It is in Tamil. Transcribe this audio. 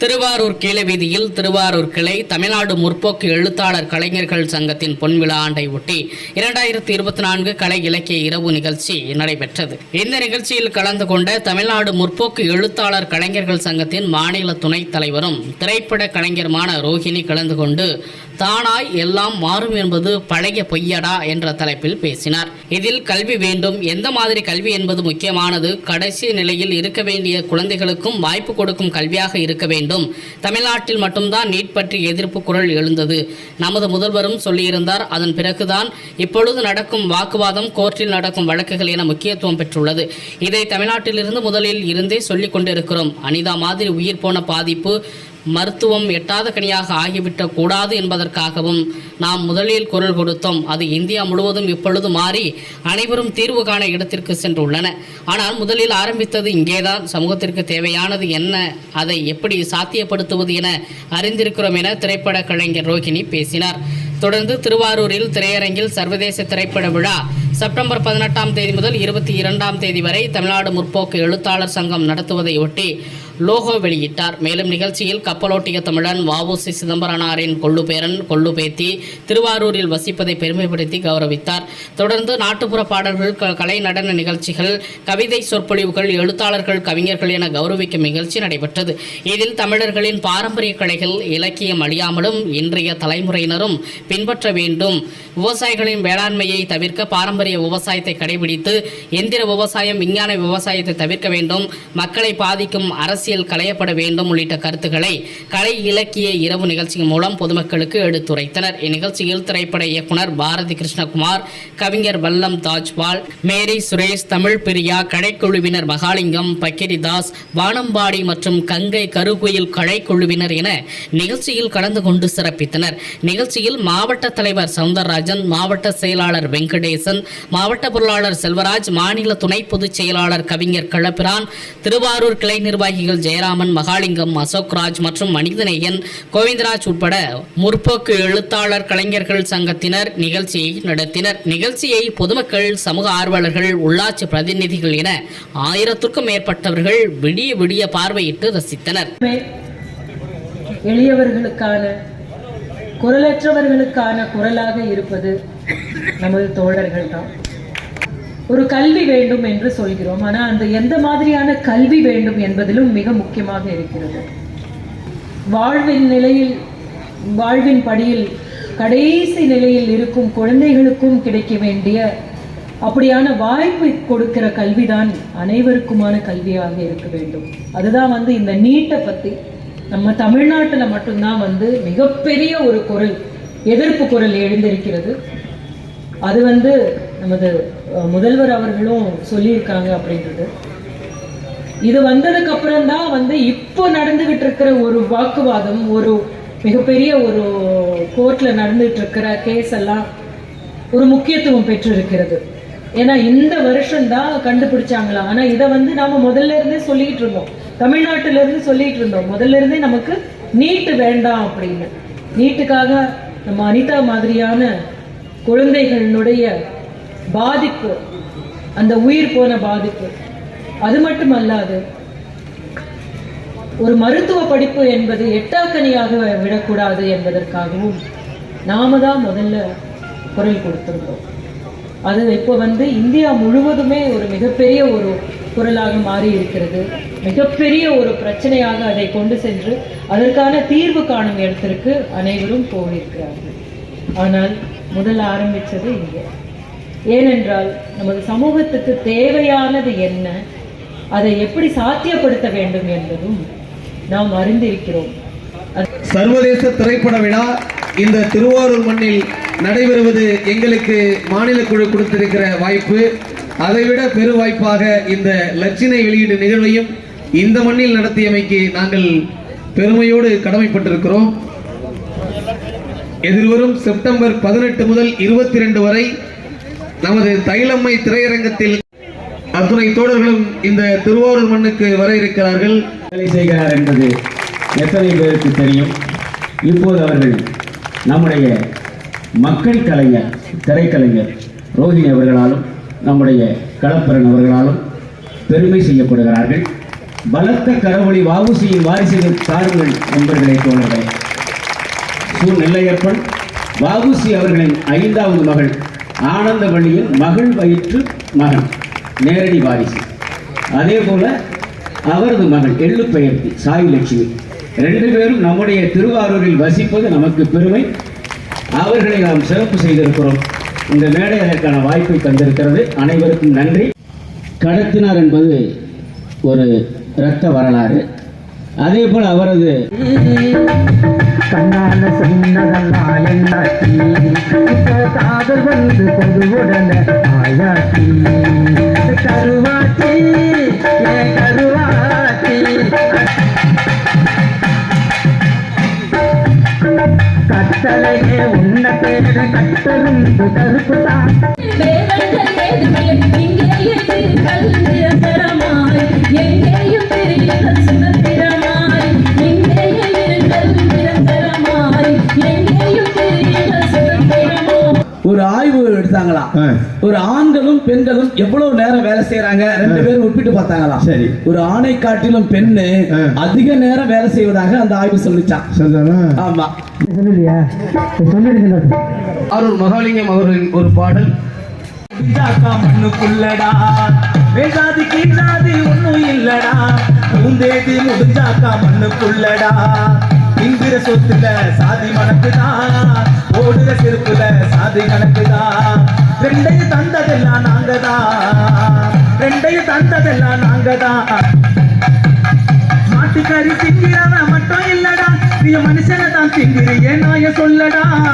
திருவாரூர் கீழ வீதியில் திருவாரூர் கிளை தமிழ்நாடு முற்போக்கு எழுத்தாளர் கலைஞர்கள் சங்கத்தின் பொன்விழா ஆண்டை ஒட்டி இரண்டாயிரத்தி இருபத்தி நான்கு கலை இலக்கிய இரவு நிகழ்ச்சி நடைபெற்றது. இந்த நிகழ்ச்சியில் கலந்து கொண்ட தமிழ்நாடு முற்போக்கு எழுத்தாளர் கலைஞர்கள் சங்கத்தின் மாநில துணைத் தலைவரும் திரைப்பட கலைஞருமான ரோஹிணி கலந்து கொண்டு தானாய் எல்லாம் மாறும் என்பது பழைய பொய்யடா என்ற தலைப்பில் பேசினார். இதில் கல்வி வேண்டும். எந்த மாதிரி கல்வி என்பது முக்கியமானது. கடைசி நிலையில் இருக்க வேண்டிய குழந்தைகளுக்கும் வாய்ப்பு கொடுக்கும் கல்வியாக இருக்க வேண்டும். தமிழ்நாட்டில் மட்டும்தான் நீட் பற்றி எதிர்ப்பு குரல் எழுந்தது. நமது முதல்வரும் சொல்லியிருந்தார் அதன் பிறகுதான் இப்பொழுது நடக்கும் வாக்குவாதம் கோர்ட்டில் நடக்கும் வழக்குகள் என முக்கியத்துவம் பெற்றுள்ளது. இதை தமிழ்நாட்டிலிருந்து முதலில் இருந்தே சொல்லிக் கொண்டிருக்கிறோம். அனிதா மாதிரி உயிர் போன பாதிப்பு மருத்துவம் எட்டாத கனியாக ஆகிவிட்ட கூடாது என்பதற்காகவும் நாம் முதலில் குரல் கொடுத்தோம். அது இந்தியா முழுவதும் இப்பொழுது மாறி அனைவரும் தீர்வு காண இடத்திற்கு சென்றுள்ளன. ஆனால் முதலில் ஆரம்பித்தது இங்கேதான். சமூகத்திற்கு தேவையானது என்ன? அதை எப்படி சாத்தியப்படுத்துவது என அறிந்திருக்கிறோம் என திரைப்பட கலைஞர் ரோகிணி பேசினார். தொடர்ந்து திருவாரூரில் திரையரங்கில் சர்வதேச திரைப்பட விழா செப்டம்பர் பதினெட்டாம் தேதி முதல் இருபத்தி இரண்டாம் தேதி வரை தமிழ்நாடு முற்போக்கு எழுத்தாளர் சங்கம் நடத்துவதையொட்டி லோகோ வெளியிட்டார். மேலும் நிகழ்ச்சியில் கப்பலோட்டிய தமிழன் வாவுசி சிதம்பரனாரின் கொள்ளுபேரன் கொள்ளுபேத்தி திருவாரூரில் வசிப்பதை பெருமைப்படுத்தி கௌரவித்தார். தொடர்ந்து நாட்டுப்புற பாடல்கள் கலை நடன நிகழ்ச்சிகள் கவிதை சொற்பொழிவுகள் எழுத்தாளர்கள் கவிஞர்கள் என கௌரவிக்கும் நிகழ்ச்சி நடைபெற்றது. இதில் தமிழர்களின் பாரம்பரிய கலைகள் இலக்கியம் அழியாமலும் இன்றைய தலைமுறையினரும் பின்பற்ற வேண்டும். விவசாயிகளின் வேளாண்மையை தவிர்க்க பாரம்பரிய விவசாயத்தை கடைபிடித்து எந்திர விவசாயம் விஞ்ஞான விவசாயத்தை தவிர்க்க வேண்டும். மக்களை பாதிக்கும் அரசு அரசியல் களையப்பட வேண்டும் உள்ளிட்ட கருத்துக்களை கலை இலக்கிய இரவு நிகழ்ச்சியின் மூலம் பொதுமக்களுக்கு எடுத்துரைத்தனர். இந்நிகழ்ச்சியில் திரைப்பட இயக்குனர் பாரதி கிருஷ்ணகுமார் கவிஞர் வல்லம் தாஜ்பால் மேரி சுரேஷ் தமிழ் பிரியா கடைக்குழுவினர் மகாலிங்கம் பக்கிரிதாஸ் வானம்பாடி மற்றும் கங்கை கருகுயில் கலைக்குழுவினர் என நிகழ்ச்சியில் கலந்து கொண்டு சிறப்பித்தனர். நிகழ்ச்சியில் மாவட்ட தலைவர் சவுந்தரராஜன் மாவட்ட செயலாளர் வெங்கடேசன் மாவட்ட பொருளாளர் செல்வராஜ் மாநில துணை பொதுச் செயலாளர் கவிஞர் களப்பிரான் திருவாரூர் கிளை நிர்வாகிகள் ஜெயராமன் மகாலிங்கம் அசோக்ராஜ் மற்றும் மனிதநேயன் கோவிந்தராஜ் உட்பட முற்போக்கு எழுத்தாளர் கலைஞர்கள் சங்கத்தினர் நிகழ்ச்சியை நடத்தினர். நிகழ்ச்சியை பொதுமக்கள் சமூக ஆர்வலர்கள் உள்ளாட்சி பிரதிநிதிகள் என ஆயிரத்திற்கும் மேற்பட்டவர்கள் விடிய விடிய பார்வையிட்டு ரசித்தனர். எளியவர்களுக்கான குரலற்றவர்களுக்கான குரலாக இருப்பது நமது தோழர்கள் தான் ஒரு கல்வி வேண்டும் என்று சொல்கிறோம். ஆனால் அந்த எந்த மாதிரியான கல்வி வேண்டும் என்பதிலும் மிக முக்கியமாக இருக்கிறது. வாழ்வின் நிலையில் வாழ்வின் படியில் கடைசி நிலையில் இருக்கும் குழந்தைகளுக்கும் கிடைக்க வேண்டிய அப்படியான வாய்ப்பை கொடுக்கிற கல்விதான் அனைவருக்குமான கல்வியாக இருக்க வேண்டும். அதுதான் வந்து இந்த நீட்டை பற்றி நம்ம தமிழ்நாட்டில் மட்டும்தான் வந்து மிகப்பெரிய ஒரு குரல் எதிர்ப்பு குரல் எழுந்திருக்கிறது. அது வந்து நமது முதல்வர் அவர்களும் சொல்லியிருக்காங்க அப்படின்றது. இது வந்ததுக்கு அப்புறம் தான் வந்து இப்போ நடந்துகிட்டு இருக்கிற ஒரு வாக்குவாதம் ஒரு மிகப்பெரிய ஒரு கோர்ட்ல நடந்துட்டு இருக்கிற கேஸ் எல்லாம் ஒரு முக்கியத்துவம் பெற்று இருக்கிறது ஏன்னா இந்த வருஷம் தான் கண்டுபிடிச்சாங்களா? ஆனா இதை வந்து நாம முதல்ல இருந்தே சொல்லிட்டு இருந்தோம். தமிழ்நாட்டுல இருந்து சொல்லிட்டு இருந்தோம். முதல்ல இருந்தே நமக்கு நீட்டு வேண்டாம் அப்படின்னு. நீட்டுக்காக நம்ம அனிதா மாதிரியான குழந்தைகளுடைய பாதிப்பு. அந்த உயிர் போன பாதிப்பு. அது மட்டுமல்லாது ஒரு மருத்துவ படிப்பு என்பது எட்டாக்கனியாக விடக்கூடாது என்பதற்காகவும் நாம தான் முதல்ல குரல் கொடுத்திருந்தோம். அது இப்போ வந்து இந்தியா முழுவதுமே ஒரு மிகப்பெரிய ஒரு குரலாக மாறி இருக்கிறது. மிகப்பெரிய ஒரு பிரச்சனையாக அதை கொண்டு சென்று அதற்கான தீர்வு காணும் இடத்திற்கு அனைவரும் போயிருக்கிறார்கள். ஆனால் முதல்ல ஆரம்பிச்சது இங்கே. ஏனென்றால் நமது சமூகத்துக்கு தேவையானது என்ன அதை எப்படி சாத்தியப்படுத்த வேண்டும் என்பதும் நாம் அறிந்திருக்கிறோம். சர்வதேச திரைப்பட விழா இந்த திருவாரூர் மண்ணில் நடைபெறுவது எங்களுக்கு மாநில குழு கொடுத்திருக்கிற வாய்ப்பு. அதைவிட பெரு வாய்ப்பாக இந்த லட்சினை வெளியீடு நிகழ்வையும் இந்த மண்ணில் நடத்தியமைக்கு நாங்கள் பெருமையோடு கடமைப்பட்டிருக்கிறோம். எதிர்வரும் செப்டம்பர் பதினெட்டு முதல் இருபத்தி ரெண்டு வரை நமது தைலம்மை திரையரங்கத்தில் அத்துணை தோழர்களும் இந்த திருவாரூர் மண்ணுக்கு வர இருக்கிறார்கள். வேலை செய்கிறார் என்பது எத்தனை பேருக்கு தெரியும்? இப்போது அவர்கள் நம்முடைய மக்கள் கலைஞர் திரைக்கலைஞர் ரோஹிணி அவர்களாலும் நம்முடைய களப்பரன் அவர்களாலும் பெருமை செய்யப்படுகிறார்கள். பலத்த கரவொளி வாவுசியின் வாரிசுகள் தாருங்கள் நண்பர்களே தோழர்களே. சு நெல்லையப்பன் வாவுசி அவர்களின் ஐந்தாவது மகள் ஆனந்தவள்ளியின் மகள் வயிற்று மகன் நேரடி வாரிசு. அதே போல அவரது மகள் எள்ளு பெயர்த்தி சாய் லட்சுமி. ரெண்டு பேரும் நம்முடைய திருவாரூரில் வசிப்பது நமக்கு பெருமை. அவர்களை நாம் சிறப்பு செய்திருக்கிறோம். இந்த மேடை அதற்கான வாய்ப்பை தந்திருக்கிறது. அனைவருக்கும் நன்றி. கடத்தினார் என்பது ஒரு இரத்த வரலாறு. அதே போல் அவரது கண்ணா சொன்னதெல்லாம் என்னாச்சு? இப்ப காதல் வந்து பொதுவுடன ஆயாச்சு. கருவாச்சி ஏ கருவாச்சி? கட்டளையே உன்ன பேரு கருப்பு தான் பேரும் ஒப்பிட்டு பார்த்தாங்களாம். சரி. ஒரு ஆணை காட்டிலும் பெண்ணு. அதிக நேரம் வேலை செய்வதாக அந்த ஆய்வு சொல்லிச்சான். ஆமா. அருள் மகாலிங்கம் அவர்களின் ஒரு பாடல். முடிஞ்சாக்கா மண்ணுக்குள்ளடா. வேகாதி கீழாதி ஒண்ணும் இல்லடா. பூந்தேதி முடிஞ்சாக்கா மண்ணுக்குள்ளடா. இங்கிற சொத்துல சாதி மணக்குதா? ஓடுற செருப்புல சாதி கணக்குதா? ரெண்டையும் தந்ததெல்லாம் நாங்கதான் ரெண்டையும் தந்ததெல்லாம் நாங்கதான். மாட்டுக்கறி திங்கிறவன் மட்டும் இல்லடா. நீ மனுஷனை தான் திங்கிறியே நாய சொல்லடா.